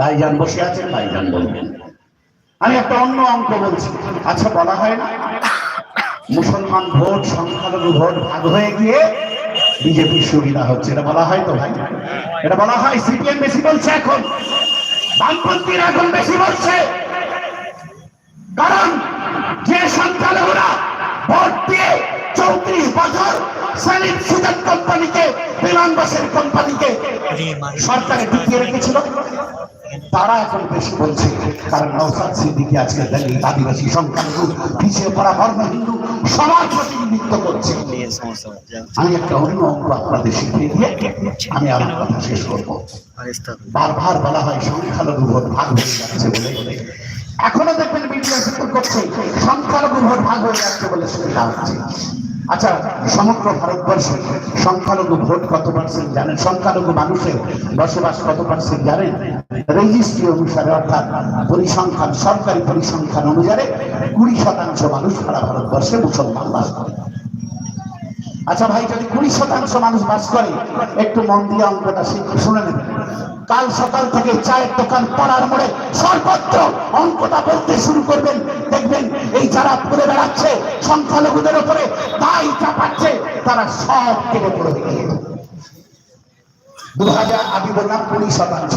ভাইজান বসে আছেন, ভাইজান বলবেন। আমি একটা অন্য অঙ্ক বলছি। আচ্ছা বলা হয় না? মুসলমান ভোট, সংখ্যালঘু ভোট ভাগ হয়ে গিয়ে বিজেপির সুবিধা হচ্ছে। এটা বলা হয় তো ভাই? এটা বলা হয় সিপিএম বেশি বলছে এখন। বামপন্থীরা এখন বেশি বলছে। কারণ যে সংখ্যালঘুরা ভোট দিয়ে চৌত্রিশ বছর সেলিম সুজাত কোম্পানিকে, বিমান বাসের কোম্পানিকে সরকারে ঢুকিয়ে রেখেছিল। তারা এখন বেশি বলছে কারণ নৌসাদ সিদ্দিকি আজকে দলিত আদিবাসী সংখ্যালঘু পিছিয়ে পড়া বর্ণ হিন্দু প্রতিনিধিত্ব করছে। আমি একটা অন্য আপনাদের শিখিয়ে দিয়ে আমি আমার কথা শেষ করব। বারবার বলা হয় সংখ্যালঘু ভোট ভাগ হয়ে যাচ্ছে বলে। এখনও দেখবেন মিডিয়া রিপোর্ট করছে সংখ্যালঘু ভোট ভাগ হয়ে যাচ্ছে বলে সুবিধা হচ্ছে। আচ্ছা সমগ্র ভারতবর্ষে সংখ্যালঘু ভোট কত পার্সেন্ট জানেন? সংখ্যালঘু মানুষের বসবাস কত পার্সেন্ট জানেন? রেজিস্ট্রি অনুসারে অর্থাৎ পরিসংখ্যান, সরকারি পরিসংখ্যান অনুসারে কুড়ি শতাংশ মানুষ সারা ভারতবর্ষে মুসলমান বাস করে। আচ্ছা ভাই, যদি কুড়ি শতাংশ মানুষ বাস করে, একটু মন দিয়ে অঙ্কটা শুনে নেবেন কাল সকাল থেকে চায়ের দোকান পড়ার মোড়ে সর্বত্র অঙ্কটা বলতে শুরু করবেন। দেখবেন এই যারা পড়ে বেড়াচ্ছে, সংখ্যালঘুদের উপরে দায় চাপাচ্ছে, তারা সব কেটে পড়ে গিয়ে দু হাজার আমি বললাম কুড়ি শতাংশ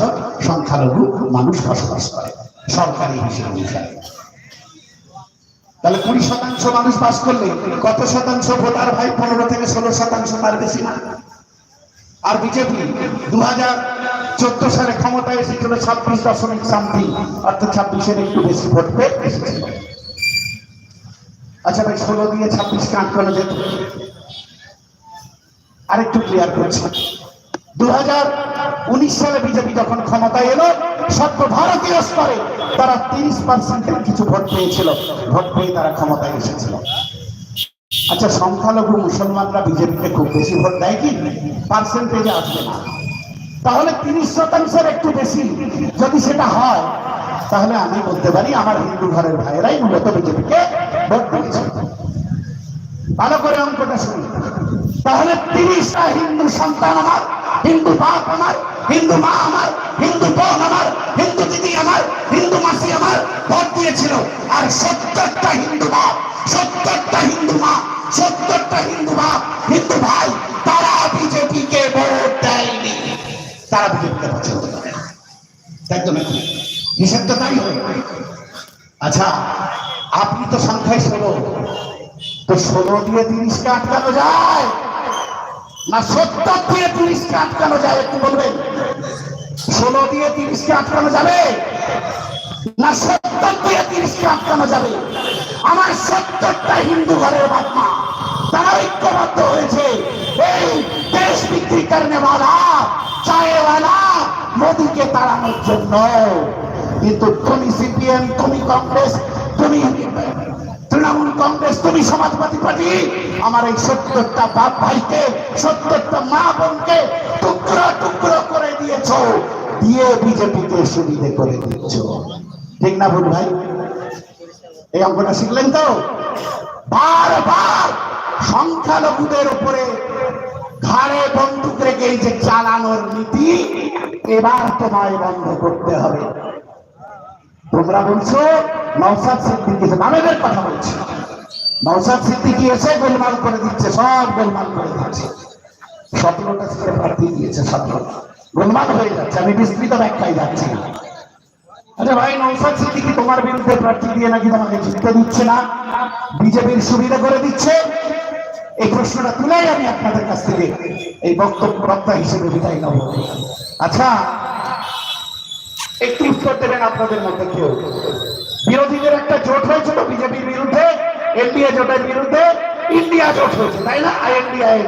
সংখ্যালঘু মানুষ বসবাস করে, সরকারি হিসেব অনুসারে। তাহলে কুড়ি শতাংশ মানুষ বাস করলে কত শতাংশ ভোটার ভাই পনেরো থেকে ষোলো শতাংশ তার বেশি না? আর বিজেপি দু হাজার চোদ্দ সালে ক্ষমতায় এসেছিল ছাব্বিশ দশমিক সামথিং অর্থাৎ ছাব্বিশের একটু বেশি ভোট পেয়ে আচ্ছা ভাই, ষোলো দিয়ে ছাব্বিশ ছাব্বিশকে আটকানো যেত। আরেকটু ক্লিয়ার করছি। দু উনিশ সালে বিজেপি যখন ক্ষমতায় এলো, সর্বভারতীয় স্তরে তারা তিরিশ পার্সেন্টের কিছু ভোট পেয়েছিল। ভোট পেয়ে তারা ক্ষমতায় এসেছিল। আচ্ছা সংখ্যালঘু মুসলমানরা বিজেপিকে খুব বেশি ভোট দেয় কি? পার্সেন্টেজে আসবে না। তাহলে তিরিশ শতাংশের একটু বেশি। যদি সেটা হয়, তাহলে আমি বলতে পারি আমার হিন্দু ঘরের ভাইয়েরাই মূলত বিজেপিকে ভোট দিয়েছে। ভালো করে অঙ্কটা শুনি তাহলে তিরিশটা হিন্দু সন্তান আমার। হিন্দু বাপ আমার, হিন্দু মা আমার, হিন্দু বোন আমার, হিন্দু দিদি আমার, হিন্দু মাসি আমার, ভোট দিয়েছিল। আর সত্তরটা হিন্দু বাপ, সত্তরটা হিন্দু মা, সত্তরটা হিন্দু বাপ, হিন্দু ভাই, তারা বিজেপিকে ভোট দেয়নি। তারা বিজেপিকে পছন্দ করে একদম হিসেব তো তাই আচ্ছা আপনি তো সংখ্যায় ষোলো। তো ষোলো দিয়ে তিরিশকে আটকানো যায়। না, সত্তর দিয়ে তিরিশকে আটকানো যায়, একটু বলবেন? ষোলো দিয়ে তিরিশকে আটকানো যাবে? না, সত্তর দিয়ে তিরিশকে আটকানো যাবে? আমার সত্তরটা হিন্দু ঘরের বাপমা, তারা ঐক্যবদ্ধ হয়েছে। এই দেশ বিক্রি করনে वाला চায়ওয়ালা মোদীকে তাড়ানোর জন্য। কিন্তু তুমি সিপিএম, তুমি কংগ্রেস, তুমি তৃণমূল কংগ্রেস, তুমি সমাজবাদী পার্টি, আমার এই সত্তরটা বাপ ভাইকে, সত্তরটা মা বোনকে টুকরো টুকরো করে দিয়েছ, দিয়ে বিজেপিকে সুবিধে করে দিচ্ছ। ঠিক না ভুল ভাই? এই অঙ্কটা শিখলেন তো? বারবার সংখ্যালঘুদের উপরে ঘাড়ে বন্দুক রেখে যে চালানোর নীতি, এবার তোমায় বন্ধ করতে হবে। তোমরা বলছো নৌসাদ সিদ্দিকি নামেদের কথা বলছি। নৌসাদ সিদ্দিকি এসে গোলমাল করে দিচ্ছে, সব গোলমাল করে দিচ্ছে। সতেরোটা থেকে প্রার্থী দিয়েছে সতেরোটা। গোলমাল হয়ে যাচ্ছে, আমি বিস্তৃত ব্যাখ্যায় যাচ্ছি না। আচ্ছা ভাই নৌসাদ সিদ্দিকি তোমার বিরুদ্ধে প্রার্থী দিয়ে নাকি তোমাকে জিততে দিচ্ছে না? বিজেপির সুবিধা করে দিচ্ছে? এই প্রশ্নটা তুলেই আমি আপনাদের কাছ থেকে এই বক্তব্য বক্তা হিসেবে বিদায় নেব। আচ্ছা একটু উত্তর দেবেন আপনাদের মধ্যে কেউ? বিরোধীদের একটা জোট হয়েছিল বিজেপির বিরুদ্ধে, এনডিএ জোটের বিরুদ্ধে, ইন্ডিয়া জোট হয়েছে, তাই না? আইএনডিআই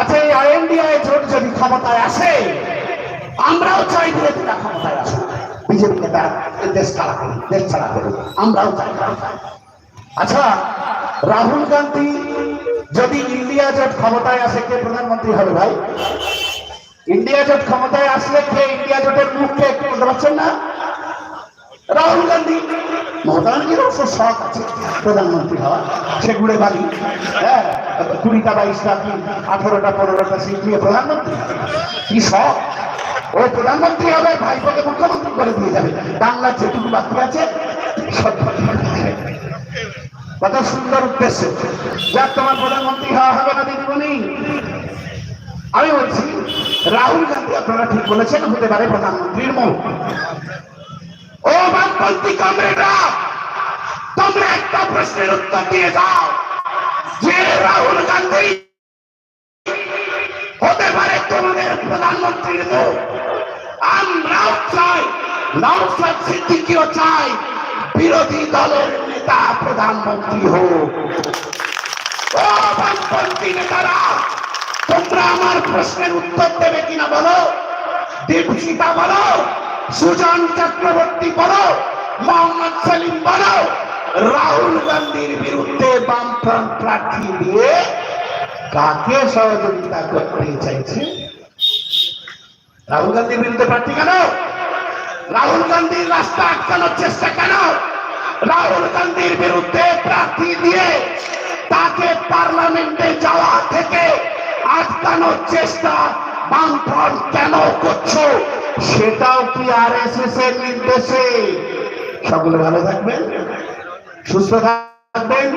আচ্ছা এই আইএনডিআই জোট যদি ক্ষমতায় আসে, আমরাও চাই বিরোধীরা ক্ষমতায় আসে বিজেপিকে তারা দেশ ছাড়া করুন দেশ ছাড়া করুন আমরাও চাই। আচ্ছা রাহুল গান্ধী যদি ইন্ডিয়া জোট ক্ষমতায় আসে, কে প্রধানমন্ত্রী হবে ভাই? ইন্ডিয়া জোট ক্ষমতায় আসলে কে ইন্ডিয়া জোটের মুখ কে বলতে পারছেন না? রাহুল গান্ধী। মমতা গান্ধীর অবশ্য শখ আছে, প্রধানমন্ত্রী হওয়া সে ঘুরে বাড়ি হ্যাঁ কুড়িটা, বাইশটা কি আঠারোটা, পনেরোটা সিট নিয়ে প্রধানমন্ত্রী। কি শখ? ও প্রধানমন্ত্রী হবে, ভাইপোকে মুখ্যমন্ত্রী করে দিয়ে যাবে। বাংলার যেটুকু বাকি আছে, সব কত সুন্দর উদ্দেশ্য। যাক, তোমার প্রধানমন্ত্রী হওয়া হবে না দিদিমণি। আমি বলছি, রাহুল গান্ধী আপনারা ঠিক বলেছেন, হতে পারে প্রধানমন্ত্রীর মুখ। ও বামপন্থী কমরেডরা, তোমরা একটা প্রশ্নের উত্তর দিয়ে যাও। যে রাহুল গান্ধী হতে পারে তোমাদের প্রধানমন্ত্রীর মুখ। আমরাও চাই নওসাদ সিদ্দিকিও চাই, বিরোধী দলের নেতা প্রধানমন্ত্রী হোক। ও বামপন্থী নেতারা তোমরা আমার প্রশ্নের উত্তর দেবে কিনা বলো? দীপশিতা বলো, সুজন চক্রবর্তী বলো, মোহাম্মদ সেলিম বলো, রাহুল গান্ধীর বিরুদ্ধে বামফ্রন্ট প্রার্থী দিয়ে কাকে সহযোগিতা করতে চাইছে? রাহুল গান্ধীর বিরুদ্ধে প্রার্থী কেন? রাহুল গান্ধীর রাস্তা আটকানোর চেষ্টা কেন? রাহুল গান্ধীর বিরুদ্ধে প্রার্থী দিয়ে তাকে পার্লামেন্টে যাওয়া থেকে আটকানোর চেষ্টা বামফ্রন্ট কেন করছ? সেটাও কি আর এস এস এর নির্দেশে? সকলে ভালো থাকবেন, সুস্থ থাকবেন,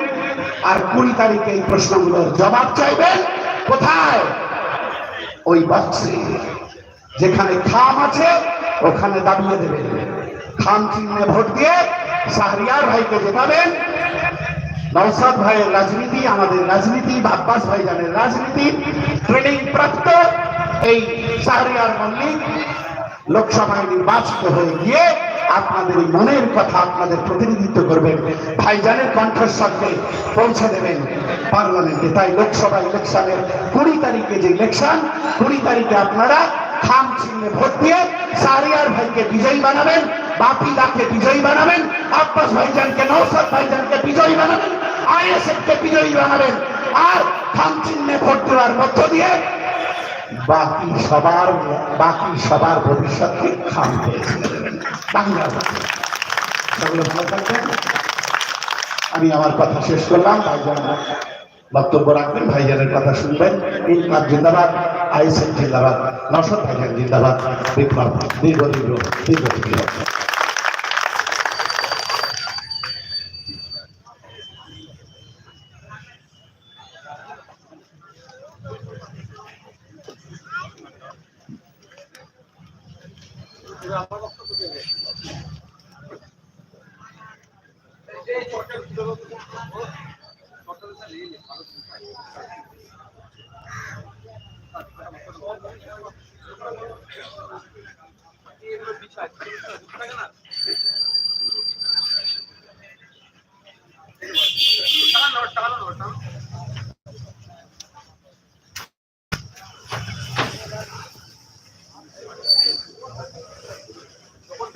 আর কুড়ি তারিখে এই প্রশ্নগুলোর জবাব চাইবেন। কোথায়? ওই বক্সে, যেখানে খাম আছে, ওখানে দাবিয়ে দেবেন। খাম চিহ্নে ভোট দিয়ে শাহরিয়ার ভাইকে জেতাবেন। নৌসাদ ভাইয়ের রাজনীতি, আমাদের রাজনীতি, আব্বাস ভাইজানের রাজনীতি, ট্রেনিং প্রাপ্ত এই শাহরিয়ার মল্লিক লোকসভায় নির্বাচিত হয়ে গিয়ে আপনাদের মনের কথা আপনাদের প্রতিনিধিত্ব করবেন। ভাইজানের কণ্ঠস্বরকে পৌঁছে দেবেন পার্লামেন্টে। তাই লোকসভা ইলেকশনের কুড়ি তারিখে যে ইলেকশন, কুড়ি তারিখে আপনারা খাম চিহ্নে ভোট দিয়ে সারিয়ার ভাইকে বিজয়ী বানাবেন। বাপিদাকে বিজয়ী বানাবেন, আব্বাস ভাইজানকে নৌসাদ ভাইজানকে বিজয়ী বানাবেন আইএসএফ কে বিজয়ী বানাবেন, আর খাম চিহ্নে ভোট দেওয়ার মধ্য দিয়ে বাকি সবার বাকি সবার ভবিষ্যৎকে খাম আমি আমার কথা শেষ করলাম। ভাইজান বক্তব্য রাখবেন, ভাইজানের কথা শুনবেন। ইনকাম জিন্দাবাদ, আইএসএফ জিন্দাবাদ নসদ ভাইজান জিন্দাবাদ, বিপ্লব দীর্ঘ দীর্ঘ দীর্ঘ দীর্ঘ টাকা টাকা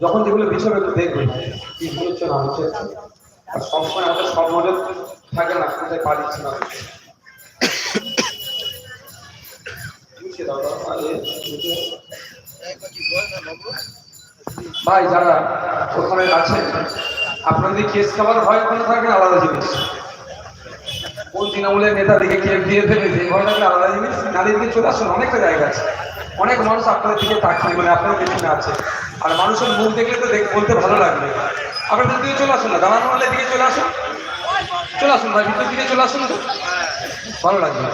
যখন যেগুলো বিষয় একটু দেখবেন কি হচ্ছে না হচ্ছে? আর সবসময় আমাদের সব নজর থাকে না কোথায় পারিস না। ভাই, যারা ওখানে আছেন, আপনাদের কেস খাবার ভয় ওখানে থাকবেন আলাদা জিনিস। কোন তৃণমূলের নেতা দিকে কে দিয়ে দেবে যে ভয় থাকলে আলাদা জিনিস। নারীর দিকে চলে আসুন অনেকটা জায়গা আছে। অনেক মানুষ আপনাদের দিকে তাকিয়ে মানে আপনার পেছনে আছে। আর মানুষের মুখ দেখলে তো বলতে ভালো লাগবে। আপনার দিকে চলে আসুন না দাঁড়ানো হলে দিকে চলে আসুন। চলে আসুন ভাই, ভিতর দিকে চলে আসুন তো? ভালো লাগবে।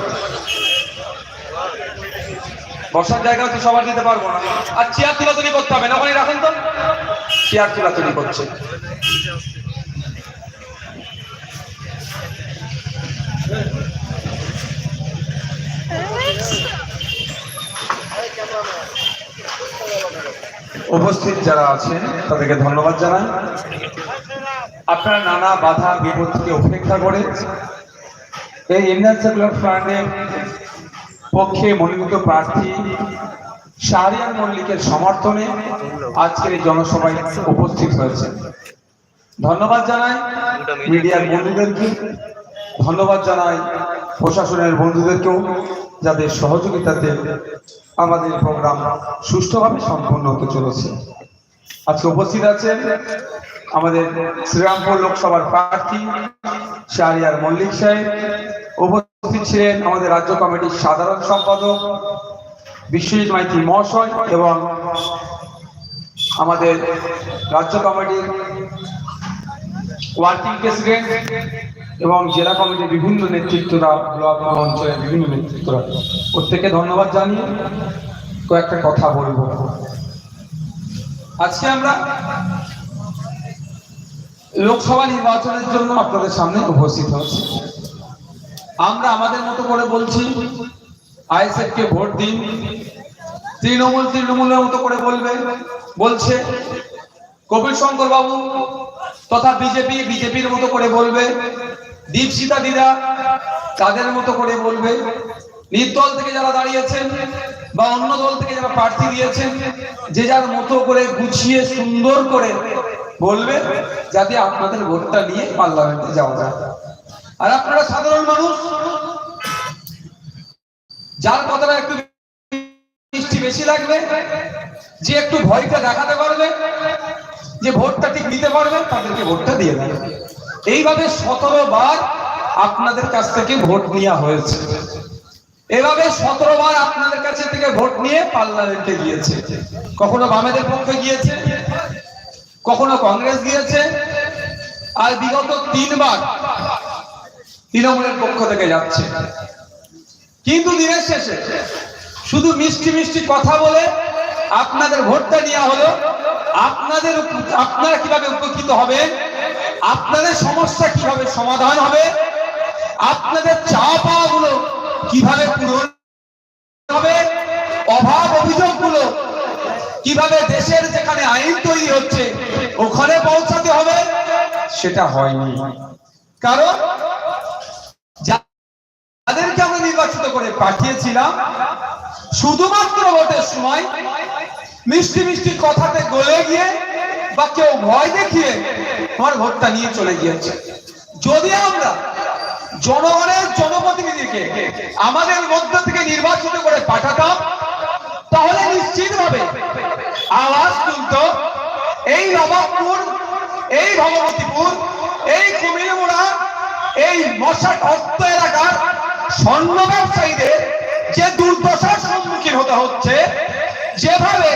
বসার জায়গা হচ্ছে সবার দিতে পারব না। আর চেয়ার তুলাতুলি করতে হবে না ওখানে রাখেন তো? চেয়ার তুলাতুলি করছে। উপস্থিত যারা আছেন, তাদেরকে ধন্যবাদ জানাই। আপনারা নানা বাধা বিপদ থেকে উপেক্ষা করে এই ইন্ডিয়ান সেকুলার ফ্রন্টের পক্ষে মনোনীত প্রার্থী শাহরিয়ান মল্লিকের সমর্থনে আজকের এই জনসভায় উপস্থিত হয়েছে ধন্যবাদ জানাই মিডিয়ার বন্ধুদেরকে ধন্যবাদ জানাই প্রশাসনের বন্ধুদেরকেও যাদের সহযোগিতাতে আমাদের প্রোগ্রাম সুষ্ঠুভাবে সম্পন্ন হতে চলেছে। আজকে উপস্থিত আছেন আমাদের শ্রীরামপুর লোকসভার প্রার্থী শাহরিয়ার মল্লিক সাহেব। উপস্থিত ছিলেন আমাদের রাজ্য কমিটির সাধারণ সম্পাদক, বিশ্বজিৎ মাইতি মহাশয় এবং আমাদের রাজ্য কমিটির ওয়ার্কিং প্রেসিডেন্ট এবং জেলা কমিটির বিভিন্ন নেতৃত্বরা, ব্লক অঞ্চলের বিভিন্ন নেতৃত্বরা। প্রত্যেকে ধন্যবাদ জানিয়ে কয়েকটা কথা বলব। আজকে আমরা লোকসভা নির্বাচনের জন্য আপনাদের সামনে উপস্থিত হচ্ছি। আমরা আমাদের মতো করে বলছি আইএসএফ কে ভোট দিন। তৃণমূল তৃণমূলের মতো করে বলবে, বলছে, কপিল শঙ্কর বাবু তথা বিজেপি, বিজেপির মতো করে বলবে দীপশিতা দিদা তাদের মতো করে বলবে নির্দল থেকে যারা দাঁড়িয়েছেন বা অন্য দল থেকে যারা প্রার্থী দিয়েছেন, যে যার মতো করে গুছিয়ে সুন্দর করে বলবে, যাতে আপনাদের ভোটটা নিয়ে পার্লামেন্টে যাওয়া যায়। আর আপনারা সাধারণ মানুষ, যার কথাটা একটু মিষ্টি বেশি লাগবে, যে একটু ভয়টা দেখাতে পারবে, যে ভোটটা ঠিক নিতে পারবে, তাদেরকে ভোটটা দিয়ে দেবে। এইভাবে সতেরো বার আপনাদের কাছ থেকে ভোট নেওয়া হয়েছে। এভাবে সতেরো বার আপনাদের কাছে থেকে ভোট নিয়ে পার্লামেন্টে গিয়েছে। কখনো বামেদের পক্ষে গিয়েছে, কখনো কংগ্রেস গিয়েছে, আর বিগত তিনবার তৃণমূলের পক্ষ থেকে যাচ্ছে। কিন্তু দিনের শেষে শুধু মিষ্টি মিষ্টি কথা বলে আপনাদের ভোটটা নেওয়া হলো। আপনাদের আপনারা কীভাবে উপকৃত হবেন আপনাদের সমস্যা কীভাবে সমাধান হবে? আপনাদের চা পাওয়া গুলো কীভাবে পূরণ হবে? অভাব অভিযোগগুলো কীভাবে দেশের যেখানে আইন তৈরি হচ্ছে, ওখানে পৌঁছাতে হবে? সেটা হয়নি। কারণ যাদেরকে আমরা নির্বাচিত করে পাঠিয়েছিলাম, শুধুমাত্র ভোটের সময় মিষ্টি মিষ্টি কথাতে গলে গিয়ে বা কেউ ভয় দেখিয়ে আমার ভোটটা নিয়ে চলে গিয়েছে। যদি আমরা জনগণের জনপ্রতিনিধিকে আমাদের মধ্য থেকে নির্বাচিত করে পাঠাতাম, তাহলে নিশ্চিতভাবে আওয়াজ তুলত, এই নবাবপুর, এই ভগবতীপুর, এই কুমিরমুড়া, এই মশা অর্থ এলাকার স্বর্ণ ব্যবসায়ীদের যে দুর্দশার সম্মুখীন হতে হচ্ছে, যেভাবে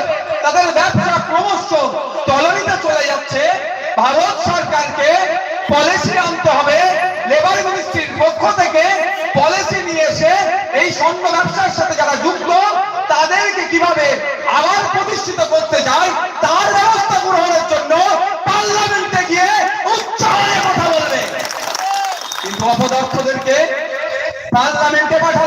থেকে পলিসি নিয়ে এসে এই স্বর্ণ ব্যবসার সাথে যারা যুক্ত, তাদেরকে কীভাবে আবার প্রতিষ্ঠিত করতে যায়, তার ব্যবস্থা গ্রহণের জন্য পার্লামেন্টে গিয়ে উচ্চারণে কথা বলবে। কিন্তু অপদার্থদেরকে পার্লামেন্টে পাঠালাম।